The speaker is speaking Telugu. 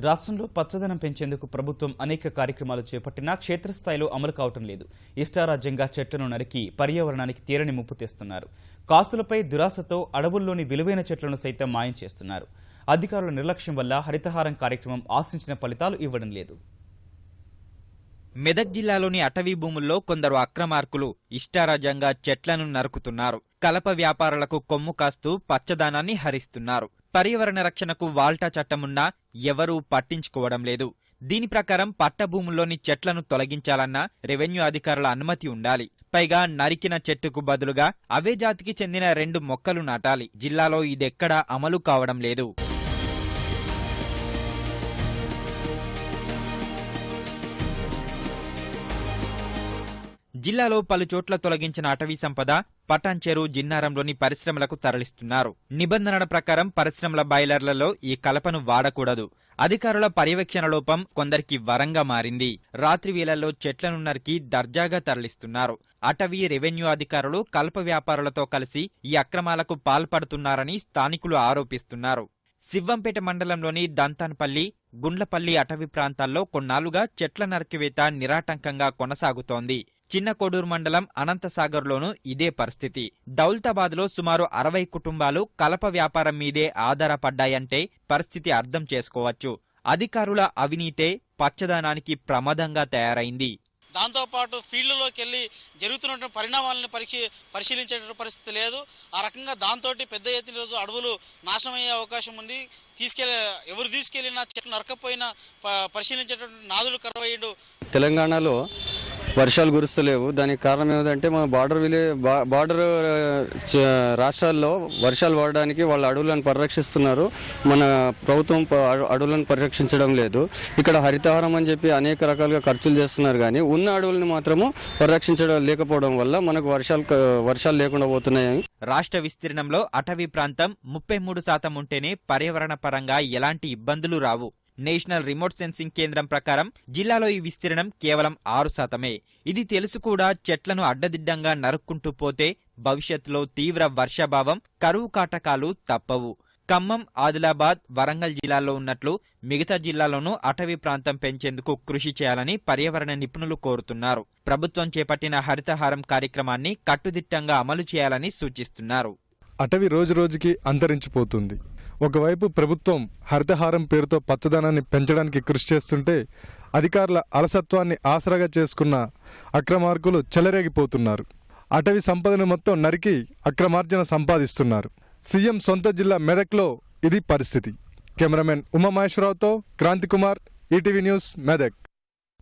రాష్ట్రంలో పచ్చదనం పెంచేందుకు ప్రభుత్వం అనేక కార్యక్రమాలు చేపట్టినా క్షేత్రస్థాయిలో అమలు కావటం లేదు. ఇష్టారాజ్యంగా చెట్లను నరికి పర్యావరణానికి తీరని ముప్పు తెస్తున్నారు. కాసులపై దురాశతో అడవుల్లోని విలువైన చెట్లను సైతం మాయం చేస్తున్నారు. అధికారుల నిర్లక్ష్యం వల్ల హరితహారం కార్యక్రమం ఆశించిన ఫలితాలు ఇవ్వడం లేదు. మెదక్ జిల్లాలోని అటవీ భూముల్లో కొందరు అక్రమార్కులు ఇష్టారాజ్యంగా చెట్లను నరుకుతున్నారు. కలప వ్యాపారులకు కొమ్ము కాస్తూ పచ్చదనాన్ని హరిస్తున్నారు. పర్యావరణ రక్షణకు వాల్టా చట్టమున్నా ఎవరూ పట్టించుకోవడం లేదు. దీని ప్రకారం పట్టభూముల్లోని చెట్లను తొలగించాలన్నా రెవెన్యూ అధికారుల అనుమతి ఉండాలి. పైగా నరికిన చెట్టుకు బదులుగా అవే జాతికి చెందిన రెండు మొక్కలు నాటాలి. జిల్లాలో ఇదెక్కడా అమలు కావడం లేదు. జిల్లాలో పలు చోట్ల తొలగించిన అటవీ సంపద పటాన్చెరు జిన్నారంలోని పరిశ్రమలకు తరలిస్తున్నారు. నిబంధనల ప్రకారం పరిశ్రమల బాయిలర్లలో ఈ కలపను వాడకూడదు. అధికారుల పర్యవేక్షణ లోపం కొందరికి వరంగా మారింది. రాత్రి వేళల్లో చెట్లను నరికి దర్జాగా తరలిస్తున్నారు. అటవీ రెవెన్యూ అధికారులు కలప వ్యాపారులతో కలిసి ఈ అక్రమాలకు పాల్పడుతున్నారని స్థానికులు ఆరోపిస్తున్నారు. శివంపేట మండలంలోని దంతాన్పల్లి గుండ్లపల్లి అటవీ ప్రాంతాల్లో కొన్నాళ్ళుగా చెట్ల నరికివేత నిరాటంకంగా కొనసాగుతోంది. చిన్న కోడూరు మండలం అనంతసాగర్లోనూ ఇదే పరిస్థితి. దౌలతాబాద్లో సుమారు అరవై కుటుంబాలు కలప వ్యాపారం మీదే ఆధారపడ్డాయంటే పరిస్థితి అర్థం చేసుకోవచ్చు. అధికారుల అవినీతే పచ్చదనానికి ప్రమాదంగా తయారైంది. దాంతోపాటు ఫీల్డ్లోకి వెళ్ళి జరుగుతున్నటువంటి పరిణామాలను పరీక్ష పరిశీలించే పరిస్థితి లేదు. ఆ రకంగా దాంతో పెద్ద ఎత్తున రోజు అడవులు నాశనం అయ్యే అవకాశం ఉంది. తీసుకెళ్ళి ఎవరు తీసుకెళ్ళినా చెట్లు నరకపోయినా ప- పరిశీలించేటువంటి నాదుడు కరవయ్యుడు తెలంగాణలో వర్షాలు కురుస్తలేవు. దానికి కారణం ఏమిటంటే మన బార్డర్ విలే బార్డర్ రాష్ట్రాల్లో వర్షాలు పడడానికి వాళ్ళ అడవులను పరిరక్షిస్తున్నారు. మన ప్రభుత్వం ప- అడవులను పరిరక్షించడం లేదు. ఇక్కడ హరితహారం అని చెప్పి అనేక రకాలుగా ఖర్చులు చేస్తున్నారు కానీ ఉన్న అడవులను మాత్రము పరిరక్షించడం లేకపోవడం వల్ల మనకు వర్షాలు వర్షాలు లేకుండా పోతున్నాయి. రాష్ట్ర విస్తీర్ణంలో అటవీ ప్రాంతం ముప్పై మూడు శాతం ఉంటేనే పర్యావరణ పరంగా ఎలాంటి ఇబ్బందులు రావు. నేషనల్ రిమోట్ సెన్సింగ్ కేంద్రం ప్రకారం జిల్లాలో ఈ విస్తీర్ణం కేవలం ఆరు శాతమే. ఇది తెలుసు కూడా చెట్లను అడ్డదిడ్డంగా నరుక్కుంటూ పోతే భవిష్యత్తులో తీవ్ర వర్షాభావం కరువు కాటకాలు తప్పవు. ఖమ్మం ఆదిలాబాద్ వరంగల్ జిల్లాల్లో ఉన్నట్లు మిగతా జిల్లాలోనూ అటవీ ప్రాంతం పెంచేందుకు కృషి చేయాలని పర్యావరణ నిపుణులు కోరుతున్నారు. ప్రభుత్వం చేపట్టిన హరితహారం కార్యక్రమాన్ని కట్టుదిట్టంగా అమలు చేయాలని సూచిస్తున్నారు. అటవీ రోజు రోజుకి అంతరించిపోతుంది. ఒకవైపు ప్రభుత్వం హరితహారం పేరుతో పచ్చదనాన్ని పెంచడానికి కృషి చేస్తుంటే అధికారుల అలసత్వాన్ని ఆసరాగా చేసుకున్న అక్రమార్కులు చెలరేగిపోతున్నారు. అటవీ సంపదను మొత్తం నరికి అక్రమార్జన సంపాదిస్తున్నారు. సీఎం సొంత జిల్లా మెదక్లో ఇది పరిస్థితి. కెమెరామెన్ ఉమామహేశ్వరరావుతో మహేశ్వరరావుతో క్రాంతికుమార్ ఈటీవీ న్యూస్ మెదక్.